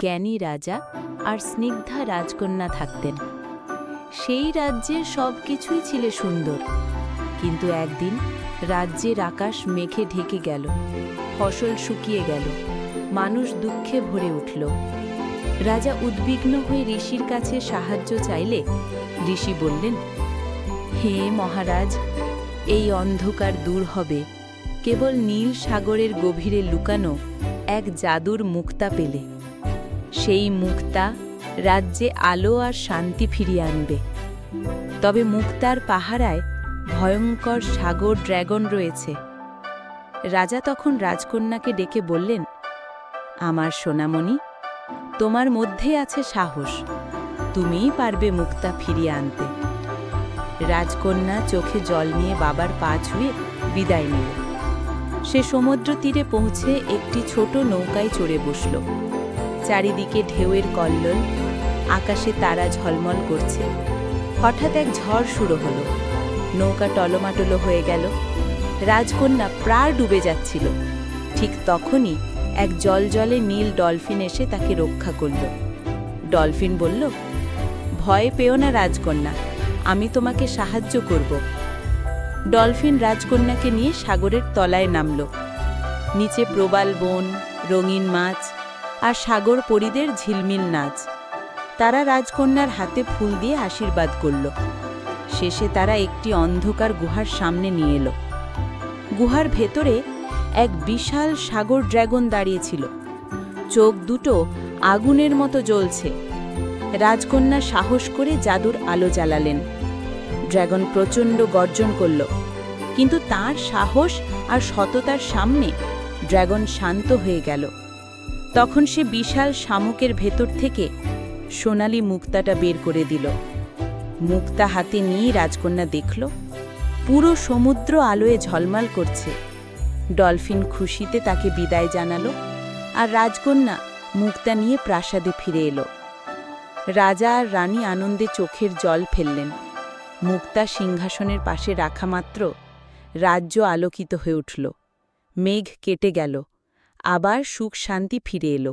জ্ঞানী রাজা আর স্নিগ্ধা রাজকন্যা থাকতেন। সেই রাজ্যের সব কিছুই ছিল সুন্দর। কিন্তু একদিন রাজ্যের আকাশ মেঘে ঢেকে গেল, ফসল শুকিয়ে গেল, মানুষ দুঃখে ভরে উঠল। রাজা উদ্বিগ্ন হয়ে ঋষির কাছে সাহায্য চাইলে ঋষি বললেন, হে মহারাজ, এই অন্ধকার দূর হবে। কেবল নীল সাগরের গভীরে লুকানো এক জাদুর মুক্তা পেলে। সেই মুক্তা রাজ্যে আলো আর শান্তি ফিরিয়ে আনবে। তবে মুক্তার পাহারায় ভয়ঙ্কর সাগর ড্র্যাগন রয়েছে। রাজা তখন রাজকন্যাকে ডেকে বললেন, আমার সোনামণি, তোমার মধ্যে আছে সাহস। তুমিই পারবে মুক্তা ফিরিয়ে আনতে। রাজকন্যা চোখে জল নিয়ে বাবার পা ছুঁয়ে বিদায় নিল। সে সমুদ্র তীরে পৌঁছে একটি ছোট নৌকায় চড়ে বসল। চারিদিকে ঢেউয়ের কল্লোল, আকাশে তারা ঝলমল করছে। হঠাৎ এক ঝড় শুরু হলো। নৌকা টলমাটলো হয়ে গেল। রাজকন্যা প্রায় ডুবে যাচ্ছিল। ঠিক তখনই এক জলজলে নীল ডলফিন এসে তাকে রক্ষা করল। ডলফিন বলল, ভয় পেও না রাজকন্যা, আমি তোমাকে সাহায্য করব। ডলফিন রাজকন্যাকে নিয়ে সাগরের তলায় নামল। নিচে প্রবাল বন, রঙিন মাছ আর সাগর পরীদের ঝিলমিল নাচ। তারা রাজকন্যার হাতে ফুল দিয়ে আশীর্বাদ করল। শেষে তারা একটি অন্ধকার গুহার সামনে নিয়ে এলো। গুহার ভেতরে এক বিশাল সাগর ড্র্যাগন দাঁড়িয়েছিল চোখ দুটো আগুনের মতো জ্বলছে। রাজকন্যা সাহস করে জাদুর আলো জ্বালালেন। ড্র্যাগন প্রচণ্ড গর্জন করল। কিন্তু তার সাহস আর সততার সামনে ড্র্যাগন শান্ত হয়ে গেল। তখন সে বিশাল শামুকের ভেতর থেকে সোনালি মুক্তাটা বের করে দিল। মুক্তা হাতে নিয়ে রাজকন্যা দেখল, পুরো সমুদ্র আলোয় ঝলমাল করছে। ডলফিন খুশিতে তাকে বিদায় জানালো আর রাজকন্যা মুক্তা নিয়ে প্রাসাদে ফিরে এলো। রাজা আর রানী আনন্দে চোখের জল ফেললেন। মুক্তা সিংহাসনের পাশে রাখা মাত্র রাজ্য আলোকিত হয়ে উঠল। মেঘ কেটে গেল। আবার সুখ শান্তি ফিরে এলো।